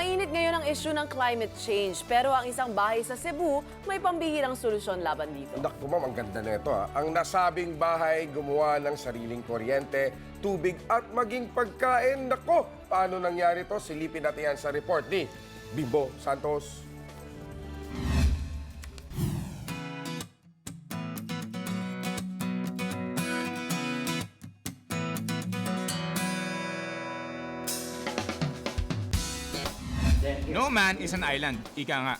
Mainit ngayon ang issue ng climate change pero ang isang bahay sa Cebu may pambihirang solusyon laban dito. Naku ma'am, ang ganda nito ha. Ang nasabing bahay gumawa ng sariling kuryente, tubig at maging pagkain. Nako, paano nangyari to? Silipin natin yan sa report ni Bimbo Santos. No man is an island, ika nga.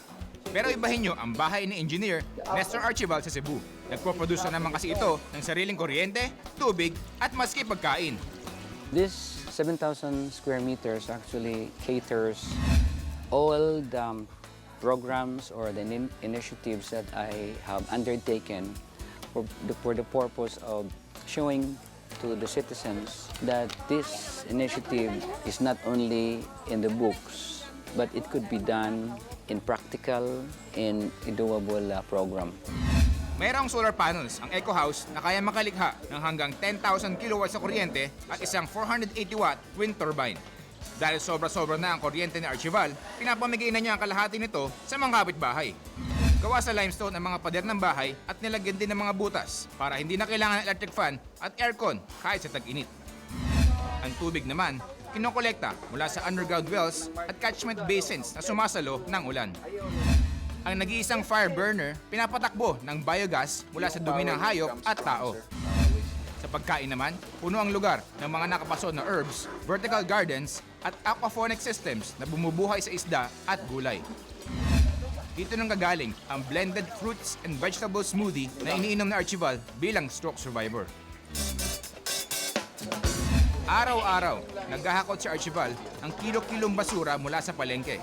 Pero ibahin nyo ang bahay ni engineer Nestor Archibald sa Cebu. Nagpo-produce na naman kasi ito ng sariling kuryente, tubig at maski pagkain. This 7,000 square meters actually caters all the programs or the in- initiatives that I have undertaken for the, for the purpose of showing to the citizens that this initiative is not only in the books, but it could be done in practical and doable uh, program. Mayroong solar panels ang Eco House na kaya makalikha ng hanggang 10,000 kilowatts sa kuryente at isang 480 watt wind turbine. Dahil sobra-sobra na ang kuryente ni Archival, pinapamigay na niya ang kalahati nito sa mga kapitbahay. Gawa sa limestone ang mga pader ng bahay at nilagyan din ng mga butas para hindi na kailangan ng electric fan at aircon kahit sa tag-init. Ang tubig naman, kinokolekta mula sa underground wells at catchment basins na sumasalo ng ulan. Ang nag-iisang fire burner, pinapatakbo ng biogas mula sa dumi ng hayop at tao. Sa pagkain naman, puno ang lugar ng mga nakapaso na herbs, vertical gardens at aquaponic systems na bumubuhay sa isda at gulay. Dito nang gagaling ang blended fruits and vegetable smoothie na iniinom na Archival bilang stroke survivor. Araw-araw, naghahakot si Archival ng kilo-kilong basura mula sa palengke.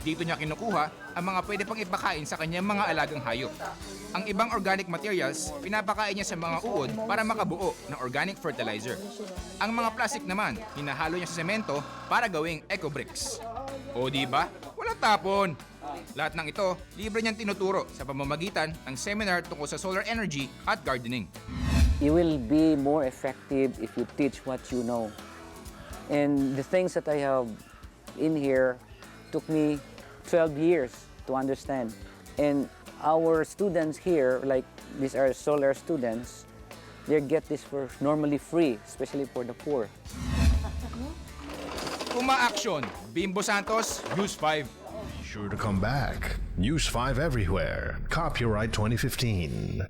Dito niya kinukuha ang mga pwede pang ipakain sa kanyang mga alagang hayop. Ang ibang organic materials, pinapakain niya sa mga uod para makabuo ng organic fertilizer. Ang mga plastic naman, hinahalo niya sa semento para gawing eco bricks. O di ba? Walang tapon! Lahat ng ito, libre niyang tinuturo sa pamamagitan ng seminar tungkol sa solar energy at gardening. You will be more effective if you teach what you know. And the things that I have in here took me 12 years to understand. And our students here, like these are solar students, they get this for normally free, especially for the poor. Uma-action! Bimbo Santos, News 5. Sure to come back. News 5 everywhere. Copyright 2015.